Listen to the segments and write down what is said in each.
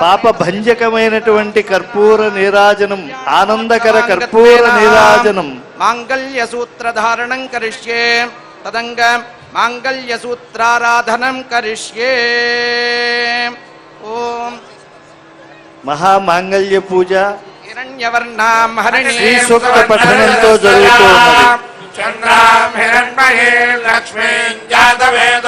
పాప భంజకమైనటువంటి కర్పూర నీరాజనం ఆనందకర కర్పూర నీరాజనం. మాంగళ్యసూత్రధారణం కరిష్యే. తదంగ మాంగళ్యసూత్రారాధనం కరిష్యే. ఓం. మహామాంగళ్య పూజ హిరణ్యవర్ణాం హరిణీ శ్రీ సూక్త పఠనంతో జరుగుతూ ఉన్నది చంద్రాం హిరణ్మయే లక్ష్మీం జాతవేద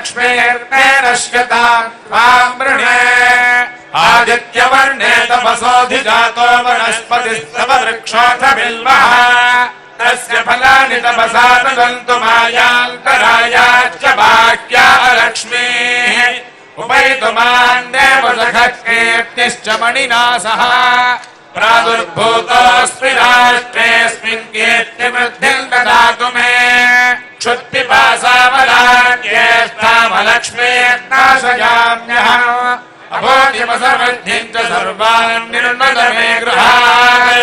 प्रपद्ये लक्ष्मीर्ते नश्यतां त्वां वृणे आदित्यवर्णे तपसोऽधिजातो वनस्पतिस्तव बिल्वः तस्य फलानि तपसा तदन्तु मायान्तरायाश्च बाह्या लक्ष्मीः उपैतुमान् देवसखकीर्तिश्च मणिना सह प्रादुर्भूतोऽस्मि राष्ट्रेऽस्मिन् कीर्तिवृद्धिम् ददातु मे। अपलक्ष्मीयत्नाशयाम्यः अभोतिमसमध्यम् च सर्वान् निर्मदमे गृहाय।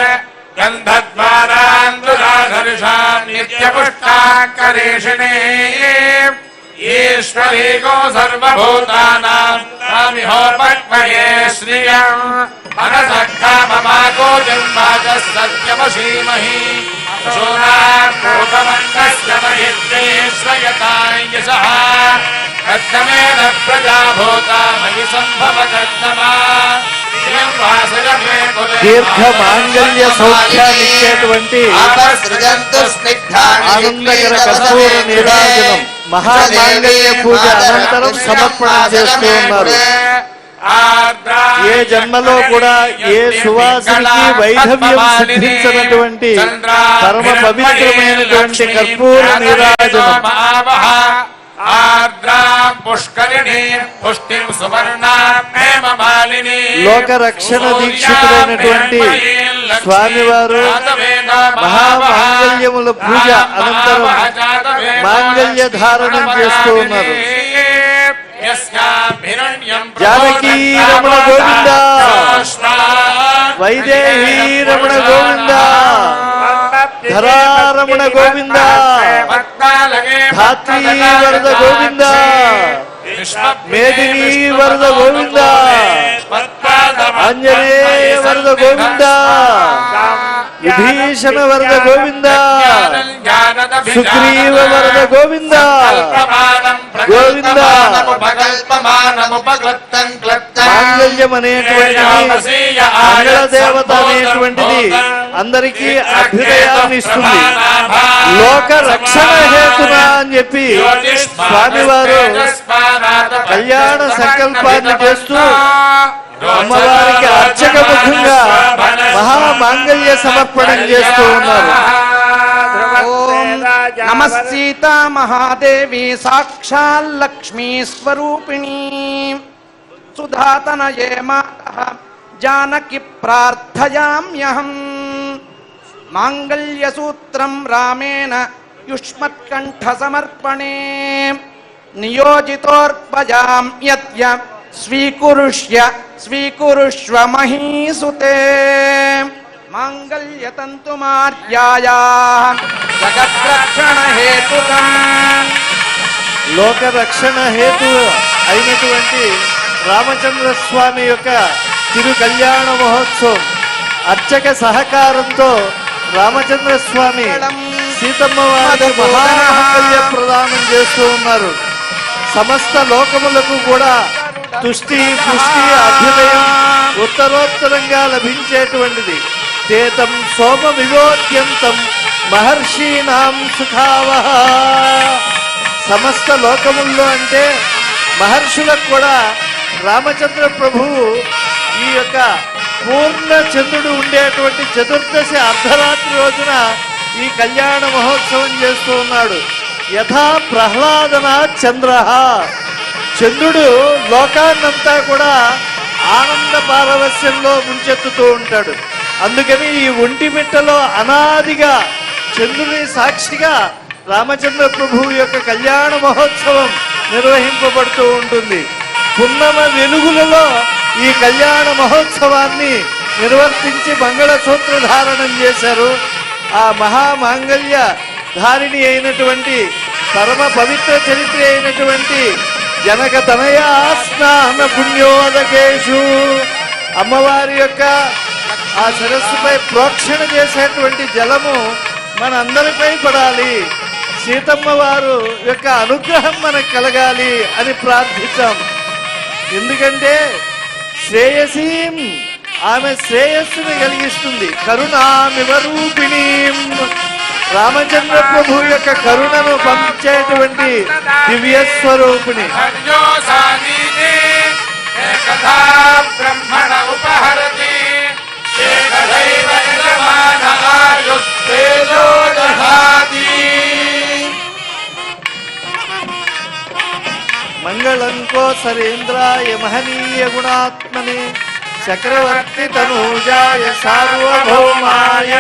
गन्धद्वाराम् दुराधर्षाम् नित्यपुष्टाकरेषिणे ईश्वरीको सर्वभूतानाम् तामिहोपक्मये श्रियम्। मनसक्खाममाको जन्माजः सत्यमसीमहि। शूनाम् पूतमङ्गस्य महित्रे श्रयताञ्जसः कथमेन प्रजा भूता मयि सम्भव कथमा श्रियम् वासय मे कुले దీర్ఘ మాంగళ్య సౌఖ్యాన్ని ఇచ్చేటువంటి ఆపసృజంతు స్నిగ్ధాని ఆనందకర కర్పూర నీరాజనం మహామాంగళ్య పూజ అనంతరం సమర్పణ చేస్తూ ఉన్నారు ఏ జన్మలో కూడా ఏ సువాసనకి వైధవ్యం సిద్ధించినటువంటి పరమ పవిత్రమైనటువంటి కర్పూర నీరాజనం ఆర్ద్రా పుష్కరిణి పుష్టిం లోక రక్షణ దీక్షితులైనటువంటి స్వామివారు మహామాంగళ్యముల పూజ అనంతరం మాంగళ్య ధారణం చేస్తూ ఉన్నారు. జానకీ రమణ గోవింద. వైదేహీ రమణ గోవింద. ధరారమణ గోవింద. ధాత్రీ వరద గోవింద. మేదినీ వరద గోవింద. ఆంజనేయ వరద గోవింద. విభీషణ వరద గోవింద? సుగ్రీవ వరద గోవింద? గోవింద? ఉపకల్పమానముపకృత్తం మాంగళ్యం అనేటువంటిది దేవత అనేటువంటిది అందరికీ అభ్యుదయాన్ని ఇస్తుంది లోక రక్షణ హేతునా అని చెప్పి స్వామివారు కళ్యాణ సంకల్పాన్ని చేస్తూ అమ్మవారికి అర్చక ముఖంగా మహామాంగళ్య సమర్పణం చేస్తూ ఉన్నారు. ఓం నమస్సీతా మహాదేవి సాక్షాల్లక్ష్మీ స్వరూపిణీ సుధాతనయే మాతః జానకి ప్రార్థయామ్యహం. మాంగళ్యసూత్రం రామేణ యుష్మత్కంఠ సమర్పణే. నియోజితోర్పజాం యత్య స్వీకురుష్య స్వీకురుష్వ మహీసుతే మాంగళ్యతంతుమార్యాయా జగద్రక్షణ హేతుకం లోక రక్షణ హేతు అయినటువంటి రామచంద్ర స్వామి యొక్క తిరు కళ్యాణ మహోత్సవం అర్చక సహకారంతో రామచంద్ర స్వామి సీతమ్మ వారి మహామాంగల్య ప్రదానం చేస్తూ ఉన్నారు. సమస్త లోకములకు కూడా తుష్టి పుష్టి అభ్యుదయం ఉత్తరోత్తరంగా లభించేటువంటిది. తేతం సోమ వివోద్యంతం మహర్షీనాం సుఖావహ. సమస్త లోకముల్లో అంటే మహర్షులకు కూడా రామచంద్ర ప్రభువు ఈ యొక్క పూర్ణ చంద్రుడు ఉండేటువంటి చతుర్దశి అర్ధరాత్రి రోజున ఈ కళ్యాణ మహోత్సవం చేస్తూ ఉన్నాడు. యథా ప్రహ్లాదన చంద్ర. చంద్రుడు లోకాన్నంతా కూడా ఆనంద పారవస్యంలో ముంచెత్తుతూ ఉంటాడు. అందుకని ఈ ఒంటిమిట్టలో అనాదిగా చంద్రుని సాక్షిగా రామచంద్ర ప్రభువు యొక్క కళ్యాణ మహోత్సవం నిర్వహింపబడుతూ ఉంటుంది. పున్నమ వెలుగులలో ఈ కళ్యాణ మహోత్సవాన్ని నిర్వర్తించి మంగళసూత్ర ధారణం చేశారు. ఆ మహామాంగళ్య ధారిణి అయినటువంటి పరమ పవిత్ర చరిత్ర అయినటువంటి జనక తనయ స్నాన పుణ్యోదకేషు. అమ్మవారి యొక్క ఆ సరస్సుపై ప్రోక్షణ చేసేటువంటి జలము మన అందరిపై పడాలి. సీతమ్మ వారు యొక్క అనుగ్రహం మనకు కలగాలి అని ప్రార్థించాం ఎందుకంటే శ్రేయసీం ఆమె శ్రేయస్సుని కలిగిస్తుంది. కరుణామివరూపిణీం రామచంద్ర ప్రభు యొక్క కరుణను పంపించేటువంటి దివ్య స్వరూపిణి. బ్రహ్మణ ఉపహరతి ఏకదైవ యజమాన ఆయుస్తేజో దధాతి మంగళం కోసరేంద్రాయ మహనీయ గుణాత్మనే చక్రవర్తి తనూజాయ సార్వభౌమాయ